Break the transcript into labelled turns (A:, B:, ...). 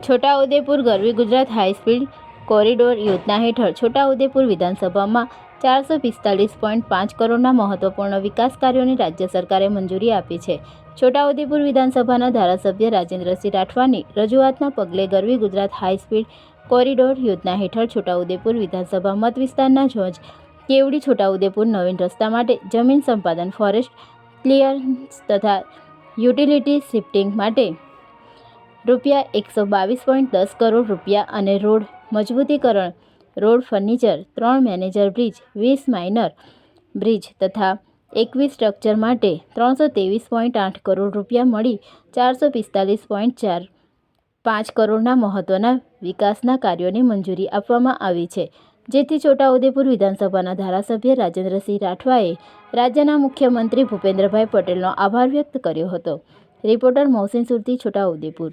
A: Chhota Udepur Garvi Gujarat high speed corridor યોજના હેઠળ છોટાઉદેપુર વિધાનસભામાં ચારસો પિસ્તાલીસ પોઈન્ટ પાંચ કરોડના મહત્વપૂર્ણ વિકાસ કાર્યોને રાજ્ય સરકારે મંજૂરી આપી છે. છોટાઉદેપુર વિધાનસભાના ધારાસભ્ય રાજેન્દ્રસિંહ રાઠવાની રજૂઆતના પગલે ગરવી ગુજરાત હાઈસ્પીડ કોરિડોર યોજના હેઠળ છોટાઉદેપુર વિધાનસભા મત વિસ્તારના જોજ કેવડી છોટાઉદેપુર નવીન રસ્તા માટે જમીન સંપાદન ફોરેસ્ટ ક્લિયરન્સ તથા યુટિલિટી શિફ્ટિંગ માટે રૂપિયા એકસો બાવીસ પોઈન્ટ દસ કરોડ રૂપિયા અને રોડ મજબૂતીકરણ, રોડ ફર્નિચર, ત્રણ મેનેજર બ્રિજ, વીસ માઇનર બ્રિજ તથા એકવીસ સ્ટ્રક્ચર માટે ત્રણસો ત્રેવીસ પોઈન્ટ આઠ કરોડ રૂપિયા મળી ચારસો પિસ્તાલીસ પોઈન્ટ ચાર પાંચ કરોડના મહત્ત્વના વિકાસના કાર્યોની મંજૂરી આપવામાં આવી છે. જેથી છોટાઉદેપુર વિધાનસભાના ધારાસભ્ય રાજેન્દ્રસિંહ રાઠવાએ રાજ્યના મુખ્યમંત્રી ભૂપેન્દ્રભાઈ પટેલનો આભાર વ્યક્ત કર્યો હતો. રિપોર્ટર મોહસિન સુરતી છોટાઉદેપુર.